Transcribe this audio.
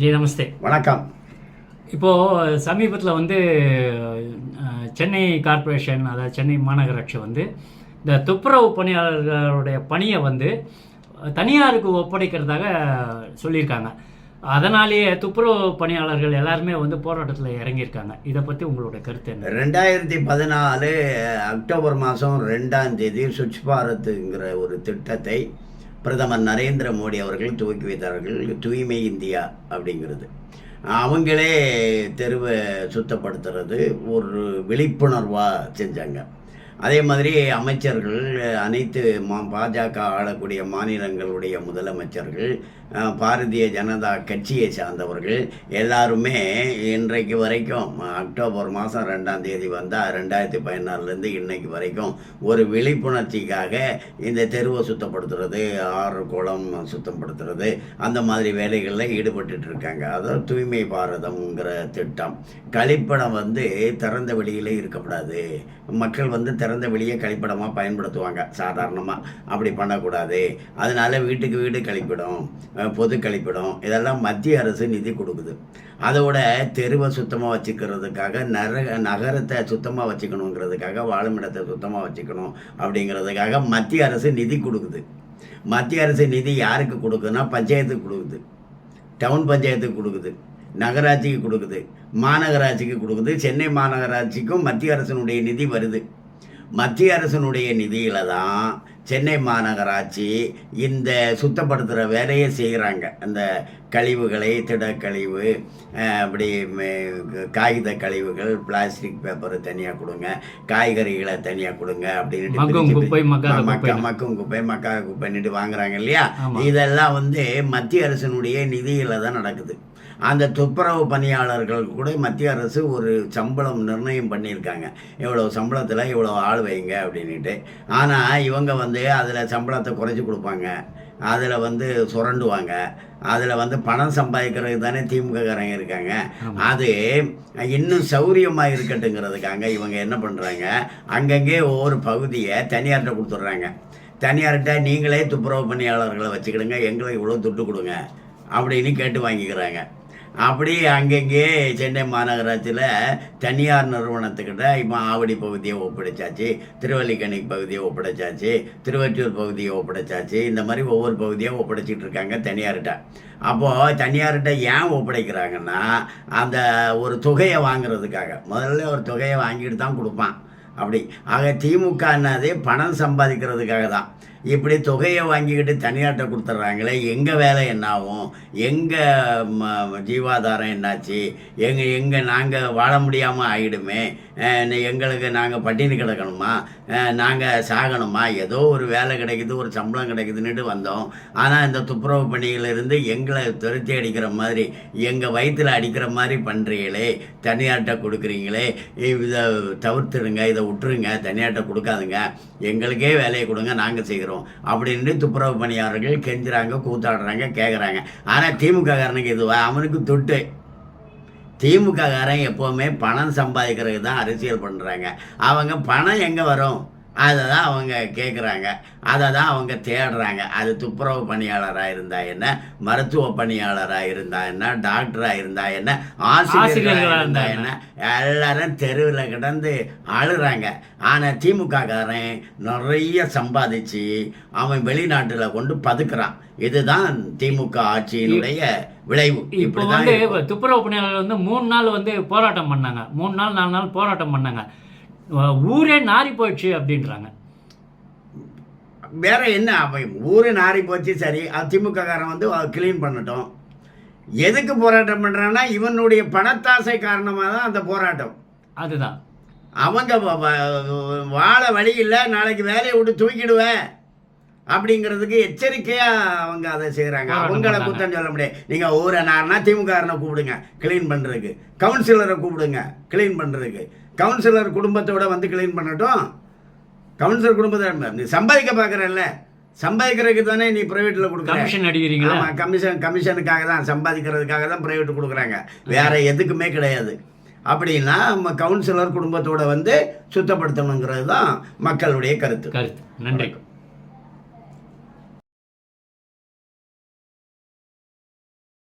G நமஸ்தே. வணக்கம். இப்போது சமீபத்தில் வந்து சென்னை கார்ப்பரேஷன் அதாவது சென்னை மாநகராட்சி வந்து இந்த துப்புரவு பணியாளர்களுடைய பணியை வந்து தனியாருக்கு ஒப்படைக்கிறதாக சொல்லியிருக்காங்க. அதனாலேயே துப்புரவு பணியாளர்கள் எல்லாருமே வந்து போராட்டத்தில் இறங்கியிருக்காங்க. இதை பற்றி உங்களோட கருத்து என்ன? ரெண்டாயிரத்தி பதினாலு அக்டோபர் மாதம் ரெண்டாம் தேதி சுவிட்ச் பாரத்துங்கிற ஒரு திட்டத்தை பிரதமர் நரேந்திர மோடி அவர்கள் துவக்கி வைத்தார்கள். தூய்மை இந்தியா அப்படிங்கிறது. அவங்களே தெருவை சுத்தப்படுத்துறது ஒரு விழிப்புணர்வாக செஞ்சாங்க. அதே மாதிரி அமைச்சர்கள் அனைத்து மா பாஜக ஆளக்கூடிய மாநிலங்களுடைய முதலமைச்சர்கள் பாரதிய ஜனதா கட்சியை சார்ந்தவர்கள் எல்லாருமே இன்றைக்கு வரைக்கும் அக்டோபர் மாதம் ரெண்டாம் தேதி வந்தால் ரெண்டாயிரத்தி பதினாறுலேருந்து இன்றைக்கு வரைக்கும் ஒரு விழிப்புணர்ச்சிக்காக இந்த தெருவை சுத்தப்படுத்துறது ஆறு குளம் சுத்தப்படுத்துறது அந்த மாதிரி வேலைகளில் ஈடுபட்டு இருக்காங்க. அதாவது தூய்மை பாரதம்ங்கிற திட்டம். கழிப்படம் வந்து திறந்த வெளியிலே இருக்கக்கூடாது மக்கள் வந்து திறந்த வெளியே கழிப்படமாக பயன்படுத்துவாங்க. சாதாரணமாக அப்படி பண்ணக்கூடாது. அதனால வீட்டுக்கு வீடு கழிப்பிடம். பொது கழிப்பிடம். இதெல்லாம் மத்திய அரசு நிதி கொடுக்குது. அதோட தெருவை சுத்தமாக வச்சுக்கிறதுக்காக நர நகரத்தை சுத்தமாக வச்சுக்கணுங்கிறதுக்காக வாழுமிடத்தை சுத்தமாக வச்சுக்கணும் அப்படிங்கிறதுக்காக மத்திய அரசு நிதி கொடுக்குது. மத்திய அரசு நிதி யாருக்கு கொடுக்குதுன்னா பஞ்சாயத்துக்கு கொடுக்குது. டவுன் பஞ்சாயத்துக்கு கொடுக்குது. நகராட்சிக்கு கொடுக்குது. மாநகராட்சிக்கு கொடுக்குது. சென்னை மாநகராட்சிக்கும் மத்திய அரசினுடைய நிதி வருது. மத்திய அரசினுடைய நிதியில தான் சென்னை மாநகராட்சி இந்த சுத்தப்படுத்துகிற வேலையை செய்கிறாங்க. அந்த கழிவுகளை திடக்கழிவு அப்படி காகித கழிவுகள் பிளாஸ்டிக் பேப்பர் தனியாக கொடுங்க காய்கறிகளை தனியாக கொடுங்க அப்படின்னு மக்கும் குப்பை, குப்பை. மக்கும் குப்பை மக்காத குப்பைன்னுட்டு வாங்குறாங்க இல்லையா. இதெல்லாம் வந்து மத்திய அரசினுடைய நிதியில தான் நடக்குது. அந்த துப்புரவு பணியாளர்கள் கூட மத்திய அரசு ஒரு சம்பளம் நிர்ணயம் பண்ணியிருக்காங்க. இவ்வளோ சம்பளத்தில் இவ்வளோ ஆள் வைங்க அப்படின்ட்டு ஆனால் இவங்க வந்து அதில் சம்பளத்தை குறைச்சி கொடுப்பாங்க. அதில் வந்து சுரண்டுவாங்க. அதில் வந்து பணம் சம்பாதிக்கிறதுக்கு தானே திமுககாரங்க இருக்காங்க. அது இன்னும் சௌரியமாக இருக்கட்டுங்கிறதுக்காக இவங்க என்ன பண்ணுறாங்க அங்கங்கே ஒவ்வொரு பகுதியை தனியார்கிட்ட கொடுத்துட்றாங்க. தனியார்கிட்ட நீங்களே துப்புரவு பணியாளர்களை வச்சுக்கிடுங்க. எங்களுக்கு இவ்வளோ துட்டு கொடுங்க. அப்படின்னு கேட்டு வாங்கிக்கிறாங்க. அப்படி அங்கங்கே சென்னை மாநகராட்சியில் தனியார் நிறுவனத்துக்கிட்ட இப்போ ஆவடி பகுதியை ஒப்படைச்சாச்சு திருவல்லிக்கணி பகுதியை ஒப்படைச்சாச்சு திருவற்றூர் பகுதியை ஒப்படைச்சாச்சு இந்த மாதிரி ஒவ்வொரு பகுதியாக ஒப்படைச்சிட்டு இருக்காங்க தனியார்கிட்ட. அப்போது தனியார்கிட்ட ஏன் ஒப்படைக்கிறாங்கன்னா அந்த ஒரு தொகையை வாங்குறதுக்காக. முதல்ல ஒரு தொகையை வாங்கிட்டு தான் கொடுப்பான். அப்படி. ஆக திமுக என்னது பணம் சம்பாதிக்கிறதுக்காக தான் இப்படி தொகையை வாங்கிக்கிட்டு தனியார்கிட்ட கொடுத்துட்றாங்களே எங்கள் வேலை என்ன ஆகும் எங்கள் ஜீவாதாரம் என்னாச்சு? எங்கள் எங்கள் நாங்கள் வாழ முடியாமல் ஆகிடுமே எங்களுக்கு நாங்கள் பட்டினி கிடக்கணுமா? நாங்கள் சாகணுமா? ஏதோ ஒரு வேலை கிடைக்குது ஒரு சம்பளம் கிடைக்குதுன்னுட்டு வந்தோம். ஆனால் இந்த துப்புரவு பணியிலிருந்து எங்களை துரத்தி அடிக்கிற மாதிரி எங்கள் வயிற்றில் அடிக்கிற மாதிரி பண்ணுறீங்களே தனியார்கிட்ட கொடுக்குறீங்களே இதை தவிர்த்துடுங்க இதை விட்டுருங்க தனியாட்ட கொடுக்காதுங்க. எங்களுக்கே வேலையை கொடுங்க நாங்கள் செய்கிறோம். அப்படின்னு துப்புரவு பணியாளர்கள் கெஞ்சுறாங்க கூத்தாடுறாங்க கேட்குறாங்க ஆனால் திமுககாரனுக்கு இதுவா அவனுக்கு தொட்டு. திமுககாரன் எப்போவுமே பணம் சம்பாதிக்கிறதுக்கு தான் அரசியல் பண்ணுறாங்க அவங்க பணம் எங்கே வரும்? அதை தான் அவங்க கேட்குறாங்க அதை தான் அவங்க தேடுறாங்க. அது துப்புரவு பணியாளராக இருந்தா என்ன? மருத்துவ பணியாளராக இருந்தா என்ன? டாக்டராக இருந்தா என்ன? ஆசிரியர்களாக ஆசிரியர்களா இருந்தா இருந்தா என்ன? எல்லாரும் தெருவில் கிடந்து அழுறாங்க. ஆனால் திமுககாரன் நிறைய சம்பாதிச்சு அவன் வெளிநாட்டில் கொண்டு பதுக்குறான். இதுதான் திமுக ஆட்சியினுடைய விளைவு. இப்போ இப்படிதான் வந்து. துப்புரவு பணியாளர்கள் வந்து மூணு நாள் வந்து போராட்டம் பண்ணாங்க. மூணு நாள் நாலு நாள் போராட்டம் பண்ணாங்க. ஊரே நாரி போயிடுச்சு அப்படின்றாங்க. வேற என்ன அப்ப ஊரு நாரி போச்சு சரி. திமுக காரன் வந்து கிளீன் பண்ணட்டும். எதுக்கு போராட்டம் பண்றான்னா இவனுடைய பணத்தாசை காரணமாக தான் அந்த போராட்டம். அதுதான். அவங்க வாழ வழி இல்லை. நாளைக்கு வேலையை விட்டு தூக்கிடுவேன். அப்படிங்கிறதுக்கு எச்சரிக்கையா அவங்க அதை போராட்டம் அவங்கள. குத்தம் சொல்ல முடியாது. நீங்க ஊரை நார்னா திமுககாரனை கூப்பிடுங்க. க்ளீன் பண்றதுக்கு. கவுன்சிலரை கூப்பிடுங்க. க்ளீன் பண்றதுக்கு. கவுன்சிலர் குடும்பத்தோட வந்து க்ளீன் பண்ணட்டும். கவுன்சிலர் குடும்பத்தை நீ சம்பாதிக்க பார்க்குறல்ல சம்பாதிக்கிறதுக்கு தானே நீ ப்ரைவேட்டில் கொடுக்குற. கமிஷன் அடிக்கிறீங்களா? ஆமா கமிஷன் கமிஷனுக்காக தான் சம்பாதிக்கிறதுக்காக தான் பிரைவேட் கொடுக்குறாங்க. வேற எதுக்குமே கிடையாது. அப்படின்னா நம்ம கவுன்சிலர் குடும்பத்தோட வந்து சுத்தப்படுத்தணுங்கிறது தான் மக்களுடைய கருத்து. கருத்து. நன்றி.